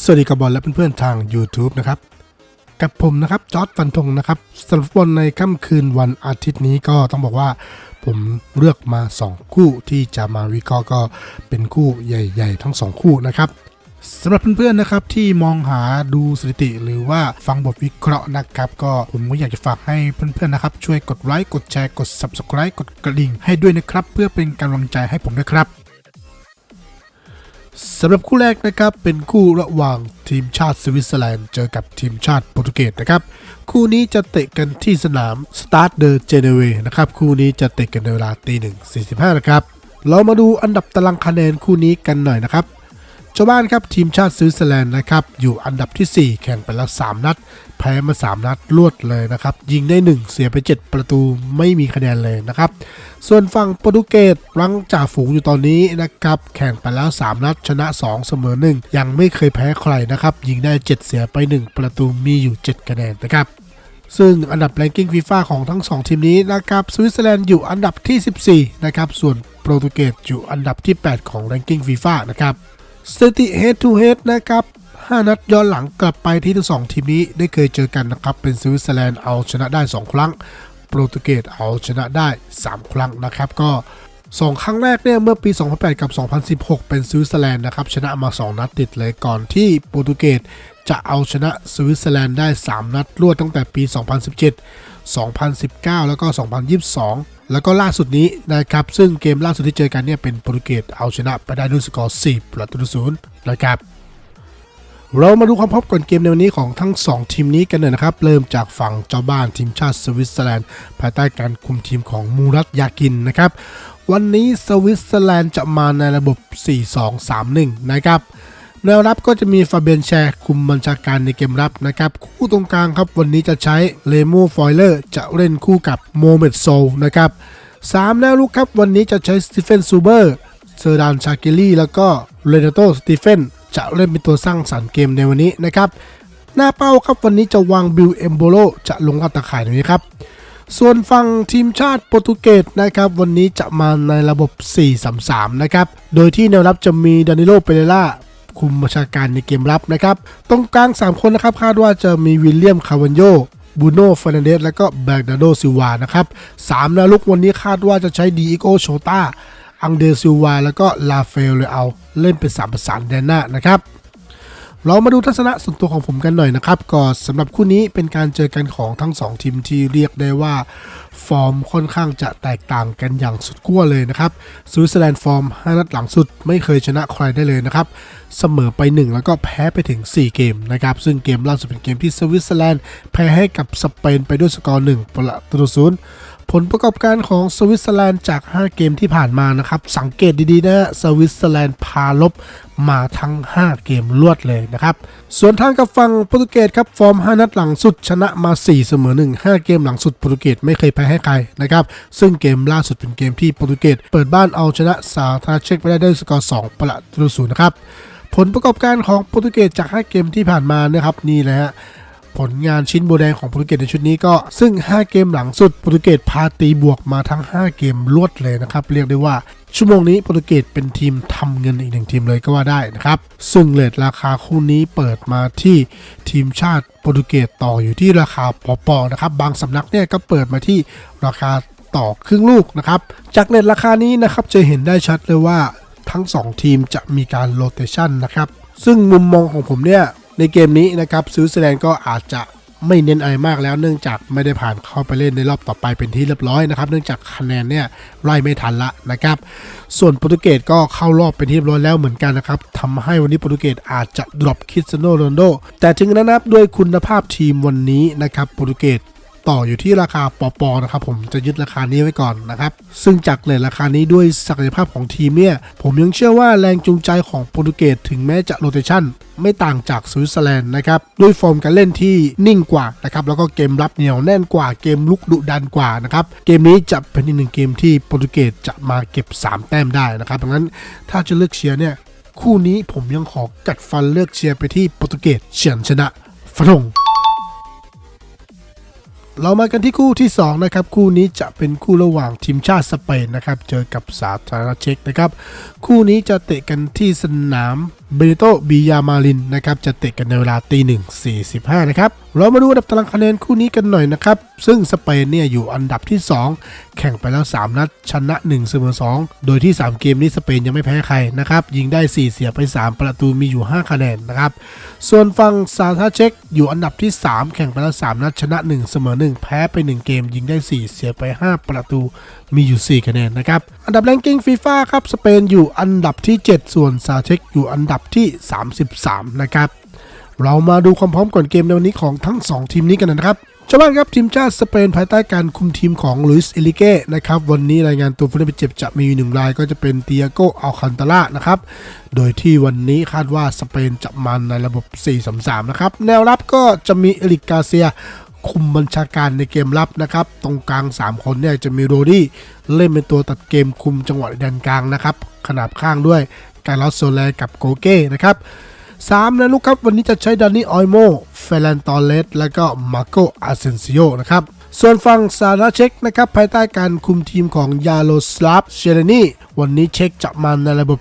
สวัสดีกับบอลและเพื่อนๆทาง YouTube นะครับ กับผมนะครับจอร์ดฟันธงนะครับสำหรับบอลในค่ำคืนวันอาทิตย์นี้ก็ต้องบอกว่า ผมเลือกมา 2 คู่ที่จะมาวิเคราะห์ก็เป็นคู่ใหญ่ ๆ ทั้ง 2 คู่นะครับสำหรับเพื่อนๆนะครับที่มองหาดูสถิติหรือว่าฟังบทวิเคราะห์นะครับ ก็ผมก็อยากจะฝากให้เพื่อนๆนะครับ ช่วยกดไลค์กดแชร์กด Subscribe กดกระดิ่งให้ด้วยนะครับ เพื่อเป็นกำลังใจให้ผมด้วยครับ สำหรับคู่แรกนะครับเป็นคู่ระหว่างทีมชาติสวิตเซอร์แลนด์เจอกับทีมชาติโปรตุเกสนะครับ คู่นี้จะเตะกันที่สนาม Stade de Geneve นะครับ คู่นี้จะเตะกันในเวลาตีหนึ่งสี่สิบห้านะครับ เรามาดูอันดับตารางคะแนนคู่นี้กันหน่อยนะครับ เจ้าบ้านครับทีมชาติสวิตเซอร์แลนด์นะครับอยู่อันดับทีสี่ 4 แข่งไปแล้ว 3 นัด แพ้มา 3 นัดรวดเลยนะครับ ยิงได้ 1 เสียไป 7 ประตูไม่มีคะแนนเลยนะครับ ส่วนฝั่งโปรตุเกสรังจ่าฝูงอยู่ตอนนี้นะครับ แข่งไปแล้ว 3 นัด ชนะ 2 เสมอ 1 ยังไม่เคยแพ้ใครนะครับ ยิงได้ 7 เสียไป 1 ประตูมีอยู่ 7 คะแนนนะครับซึ่งอันดับแรงกิ้งฟีฟ่าของทั้ง 2 ทีมนี้นะครับสวิตเซอร์แลนด์อยู่อันดับที่ 14 นะครับส่วนโปรตุเกสอยู่อันดับที่ 8 ของแรงกิ้งฟีฟ่านะครับ สถิติ head to head นะครับ 5 นัดย้อนหลังกลับไปที่ทั้งสองทีมนี้ได้เคยเจอกันนะครับ เป็นสวิตเซอร์แลนด์เอาชนะได้ 2 ครั้ง โปรตุเกสเอาชนะได้ 3 ครั้งนะครับ ก็ 2 ครั้งแรกเนี่ยเมื่อปี 2008 กับ 2016 เป็นสวิตเซอร์แลนด์นะครับ ชนะมา 2 นัดติดเลยก่อนที่โปรตุเกส จะเอาชนะสวิตเซอร์แลนด์ได้ 3 นัดรวดตั้งแต่ปี 2017 2019 แล้วก็ 2022 แล้วก็ล่าสุดนี้นะครับ ซึ่งเกมล่าสุดที่เจอกันเนี่ยเป็นโปรตุเกสเอาชนะไปได้ด้วยสกอร์ 4 ประตูต่อศูนย์นะครับ เรามาดูความพร้อมก่อนเกมในวันนี้ของทั้ง 2 ทีมนี้กันเลยนะครับ เริ่มจากฝั่งเจ้าบ้านทีมชาติสวิตเซอร์แลนด์ภายใต้การคุมทีมของมูรัตยากินนะครับ วันนี้สวิตเซอร์แลนด์จะมาในระบบ 4-2-3-1 นะครับ แนวรับก็จะมีฟาเบียนแชร์คุมบัญชาการในเกมรับนะครับ คู่ตรงกลางครับวันนี้จะใช้เลโมฟอยเลอร์จะเล่นคู่กับโมเมดโซนะครับสามแนวลุกครับวันนี้จะใช้สตีเฟนซูเบอร์เซอร์ดานชาเกลี่แล้วก็เรเนโตสตีเฟนจะเล่นเป็นตัวสร้างสรรค์เกมในวันนี้นะครับหน้าเป้าครับวันนี้จะวางบิลเอมโบโลจะลงอัตาข่ายนี้ครับส่วนฝั่งทีมชาติโปรตุเกสนะครับวันนี้จะมาในระบบ 4-3-3 นะครับ โดยที่แนวรับจะมีดานิโลเปเรล่า คุมบัญชาการในเกมรับนะครับ ตรงกลาง 3 คนนะครับ คาดว่าจะมีวิลเลียมคาวันโยบูโน่เฟรนเดสและก็แบกนาโดซิวานะครับสามนวลุกวันนี้คาดว่าจะใช้ดีอิโกโชตาอังเดซิวาแล้วก็ลาเฟลเลยเอาเล่นเป็นสามประสานแดนหน้านะครับเรามาดูทัศนะส่วนตัวของผมกันหน่อยนะครับก็สำหรับคู่นี้เป็นการเจอกันของทั้ง 2 ทีมที่เรียกได้ว่า ฟอร์มค่อนข้างจะแตกต่างกันอย่างสุดขั้วเลยนะครับสวิตเซอร์แลนด์ฟอร์ม 5 นัดหลังสุดไม่เคยชนะใครได้เลยนะครับ เสมอไป 1 แล้วก็แพ้ไปถึง 4 เกมนะครับ ซึ่งเกมล่าสุดเป็นเกมที่สวิตเซอร์แลนด์แพ้ให้กับสเปนไปด้วยสกอร์1ประตูต่อศูนย์ ผลประกอบการของสวิตเซอร์แลนด์จาก 5 เกมที่ผ่านมานะครับ สังเกตดีๆนะสวิตเซอร์แลนด์พาลบมาทั้ง 5 เกมรวดเลยนะครับ ส่วนทางกับฝั่งโปรตุเกสครับ ฟอร์ม 5 นัดหลังสุดชนะมา 4 เสมอ 1 5 เกมหลังสุดโปรตุเกสไม่เคยแพ้ให้ใครนะครับ ซึ่งเกมล่าสุดเป็นเกมที่โปรตุเกสเปิดบ้านเอาชนะสาธารณเช็กไปได้ด้วยสกอร์ 2 ประตูศูนย์นะครับ ผลประกอบการของโปรตุเกสจาก 5 เกมที่ผ่านมานะครับนี่แหละฮะ ผลงานชิ้นโบแดงของโปรตุเกสในชุดนี้ก็ซึ่ง 5 เกมหลังสุดโปรตุเกสพาตีบวกมาทั้ง 5 เกมรวดเลยนะครับ เรียกได้ว่าชั่วโมงนี้โปรตุเกสเป็นทีมทำเงินอีกหนึ่งทีมเลยก็ว่าได้นะครับ ซึ่งเลทราคาคู่นี้เปิดมาที่ทีมชาติโปรตุเกสต่ออยู่ที่ราคาปอๆนะครับ บางสำนักเนี่ยก็เปิดมาที่ราคาต่อครึ่งลูกนะครับ จากเลทราคานี้นะครับจะเห็นได้ชัดเลยว่าทั้ง 2 ทีมจะมีการโรเตชันนะครับ ซึ่งมุมมองของผมเนี่ย ในเกมนี้นะครับสวิตเซอสแลนด์ก็อาจจะไม่เน้นอะไรมากแล้วเนื่องจากไม่ได้ผ่านเข้าไปเล่นในรอบต่อไปเป็นที่เรียบร้อยนะครับ เนื่องจากคะแนนเนี่ยไล่ไม่ทันละนะครับ ส่วนโปรตุเกสก็เข้ารอบเป็นที่เรียบร้อยแล้วเหมือนกันนะครับทำให้วันนี้โปรตุเกสอาจจะดรอปคริสเตียโนโรนโดแต่ถึงนั้นนะครับด้วยคุณภาพทีมวันนี้นะครับโปรตุเกส ต่ออยู่ที่ราคาปอปอนะครับผมจะยึดราคานี้ไว้ก่อนนะครับซึ่งจากเลทราคานี้ด้วยศักยภาพของทีมเนี่ยผมยังเชื่อว่าแรงจูงใจของโปรตุเกสถึงแม้จะโรเตชันไม่ต่างจากสวิตเซอร์แลนด์นะครับด้วยฟอร์มการเล่นที่นิ่งกว่านะครับแล้วก็เกมรับเหนียวแน่นกว่าเกมลุกดุดันกว่านะครับเกมนี้จะเป็นอีกหนึ่งเกมที่โปรตุเกสจะมาเก็บ 3 แต้มได้นะครับดังนั้นถ้าจะเลือกเชียร์เนี่ยคู่นี้ผมยังขอกัดฟันเลือกเชียร์ไปที่โปรตุเกสเฉือนชนะฝรั่ง เรามากันที่คู่ที่2นะครับคู่นี้จะเป็นคู่ระหว่างทีมชาติสเปนนะครับเจอกับสาธารณรัฐเช็กนะครับคู่นี้จะเตะกันที่สนามเบเนโตบียามาลินนะครับจะเตะกันในเวลาตีหนึ่งสี่สิบห้านะครับ เรามาดูอันดับตารางคะแนนคู่นี้กันหน่อยนะครับ ซึ่งสเปนเนี่ยอยู่อันดับที่ 2 แข่งไปแล้ว 3 นัด ชนะ1เสมอ2 โดยที่ 3 เกมนี้สเปนยังไม่แพ้ใครนะครับ ยิงได้ 4 เสียไป 3 ประตูมีอยู่ 5 คะแนนนะครับ ส่วนฝั่งซาทาเช็กอยู่อันดับที่ 3 แข่งไปแล้ว 3 นัด ชนะ 1 เสมอ 1 แพ้ไป 1 เกม ยิงได้ 4 เสียไป 5 ประตูมีอยู่ 4 คะแนนนะครับ อันดับแรงกิ้งฟีฟ่าครับ สเปนอยู่อันดับที่ 7 ส่วนซาเช็กอยู่อันดับที่ 33 นะครับ เรามาดูความพร้อมก่อนเกมในวันนี้ของทั้ง 2 ทีมนี้กันนะครับชาวบ้านครับทีมชาติสเปนภายใต้การคุมทีมของลุยส์เอลิเก้นะครับวันนี้รายงานตัวผู้เล่นบาดเจ็บจะมีอยู่หนึ่งรายก็จะเป็นเตียโกอัลคันตาล่านะครับโดยที่วันนี้คาดว่าสเปนจะมันในระบบ 4-3-3 นะครับแนวรับก็จะมีเอริกาเซียคุมบัญชาการในเกมรับนะครับ ตรงกลาง 3 คนเนี่ยจะมีโรดี้เล่นเป็นตัวตัดเกมคุมจังหวะแดนกลางนะครับ ขนาบข้างด้วยการลอสโซแลกับโกเก้นะครับ สามนะลูกครับ วันนี้จะใช้ดานิออยโมเฟรนตอเลสและก็มาโกอาเซนซิโอนะครับส่วนฝั่งซาราเช็กนะครับภายใต้การคุมทีมของยาโลสลาฟเชเลนีวันนี้เช็คจะมาในระบบ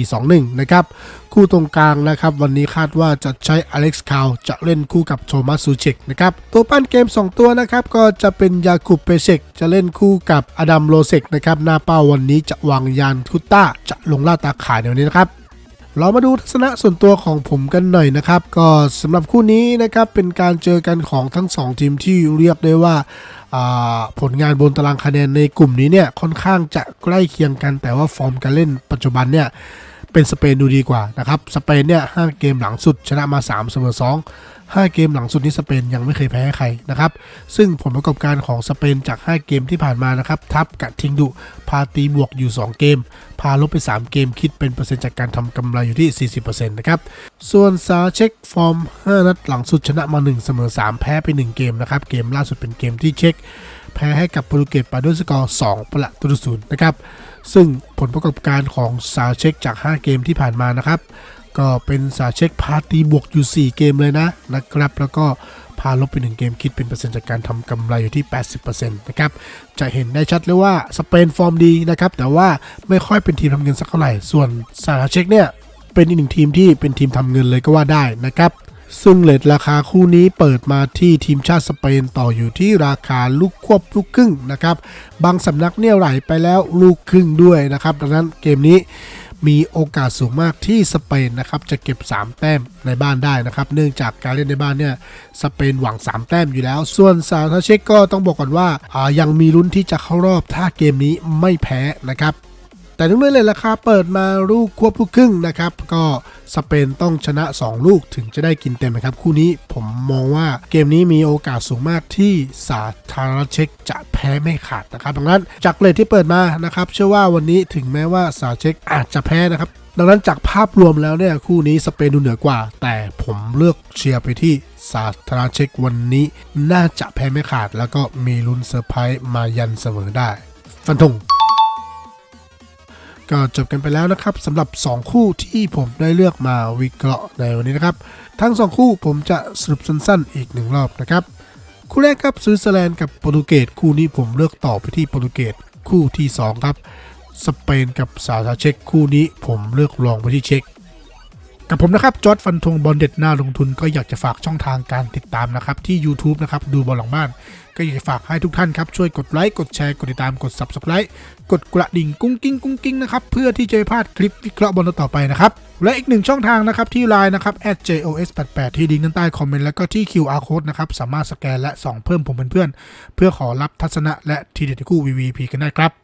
3-4-2-1 นะครับคู่ตรงกลางนะครับวันนี้คาดว่าจะใช้อเล็กซ์คาวจะเล่นคู่กับโทมัสซูเชกนะครับตัวปั้นเกม 2 ตัวนะครับก็จะเป็นยาคุปเปเชกจะเล่นคู่กับอดัมโลเซกนะครับหน้าเป้าวันนี้จะวางยานคุต้าจะลงล่าตาข่ายในวันนี้นะครับ เรามาดูทัศนะส่วนตัวของผมกันหน่อยนะครับ ก็สำหรับคู่นี้นะครับเป็นการเจอกันของทั้ง 2 ทีมที่เรียกได้ว่าผลงานบนตารางคะแนนในกลุ่มนี้เนี่ยค่อนข้างจะใกล้เคียงกัน แต่ว่าฟอร์มการเล่นปัจจุบันเนี่ยเป็นสเปนดูดีกว่านะครับสเปนเนี่ยหเกมหลังสุดชนะมา3เสมอ2 5 เกมหลังสุดนี้สเปนยังไม่เคยแพ้ใครนะครับ ซึ่งผลประกอบการของสเปนจาก 5 เกมที่ผ่านมานะครับ ทับกับทิงดุพาตีบวกอยู่ 2 เกม พาลบไป 3 เกมคิดเป็นเปอร์เซ็นต์จากการทำกำไรอยู่ที่ 40%นะครับ ส่วนซาเช็คฟอร์ม 5 นัดหลังสุดชนะมา 1 เสมอ 3 แพ้ไป 1 เกมนะครับ เกมล่าสุดเป็นเกมที่เช็คแพ้ให้กับโปรตุเกสไปด้วยสกอร์ 2 ประตูต่อศูนย์นะครับ ซึ่งผลประกอบการของซาเช็คจาก 5 เกมที่ผ่านมานะครับ ก็เป็นสาเช็คพาตีบวกอยู่ 4 เกมเลยนะนะครับ แล้วก็พาลบไป 1 เกมคิดเป็นเปอร์เซ็นต์จากการทำกำไรอยู่ที่ 80%นะครับ จะเห็นได้ชัดเลยว่าสเปนฟอร์มดีนะครับ แต่ว่าไม่ค่อยเป็นทีมทำเงินสักเท่าไหร่ ส่วนสาเช็คเนี่ยเป็นอีกหนึ่งทีมที่เป็นทีมทำเงินเลยก็ว่าได้นะครับซึ่งเลทราคาคู่นี้เปิดมาที่ทีมชาติสเปนต่ออยู่ที่ราคาลูกควบลูกครึ่งนะครับ บางสำนักเนี่ยไหลไปแล้วลูกครึ่งด้วยนะครับ ดังนั้นเกมนี้ มีโอกาสสูงมากที่สเปนนะครับจะเก็บ 3 แต้มในบ้านได้นะครับ เนื่องจากการเล่นในบ้านเนี่ยสเปนหวัง 3 แต้มอยู่แล้ว ส่วนซาทาเชกก็ต้องบอกก่อนว่าายังมีลุ้นที่จะเข้ารอบถ้าเกมนี้ไม่แพ้นะครับ แต่ทั้งนี้เลยราคาเปิดมาลูกควบลูกครึ่งนะครับ ก็สเปนต้องชนะ 2 ลูกถึงจะได้กินเต็มนะครับ คู่นี้ผมมองว่าเกมนี้มีโอกาสสูงมากที่สาธารณเช็กจะแพ้ไม่ขาดนะครับดังนั้นจากเลทที่เปิดมานะครับ เชื่อว่าวันนี้ถึงแม้ว่าสาเช็กอาจจะแพ้นะครับดังนั้นจากภาพรวมแล้วเนี่ยคู่นี้สเปนดูเหนือกว่า แต่ผมเลือกเชียร์ไปที่สาธารณเช็กวันนี้ น่าจะแพ้ไม่ขาด แล้วก็มีลุ้นเซอร์ไพรส์มายันเสมอได้ ฟันธง ก็จบกันไปแล้วนะครับสำหรับ 2 คู่ที่ผมได้เลือกมาวิเคราะห์ในวันนี้นะครับ ทั้ง 2 คู่ผมจะสรุปสั้นๆ อีกหนึ่งรอบนะครับ คู่แรกครับสวิตเซอร์แลนด์กับโปรตุเกสคู่นี้ผมเลือกต่อไปที่โปรตุเกสคู่ที่ 2 ครับสเปนกับสาธารณเช็กคู่นี้ผมเลือกลองไปที่เช็กกับผมนะครับจอร์ดฟันธงบอลเด็ดหน้าลงทุนก็อยากจะฝากช่องทางการติดตามนะครับที่ YouTube นะครับดูบอลหลังบ้าน ก็อยากจะฝากให้ทุกท่านครับ ช่วยกดไลค์ กดแชร์ กดติดตาม กด Subscribe กดกระดิ่งกุ้งกิ้งกุ้งกิ้งนะครับ เพื่อที่จะไม่พลาดคลิปวิเคราะห์บอลต่อไปนะครับ และอีกหนึ่งช่องทางนะครับที่ไลน์นะครับ @jos88 ที่ลิงก์ด้านใต้คอมเมนต์แล้วก็ที่ QR code นะครับสามารถสแกนและส่องเพิ่มผมเป็นเพื่อนเพื่อขอรับทัศนะและทีเด็ดคู่ VVP กันได้ครับ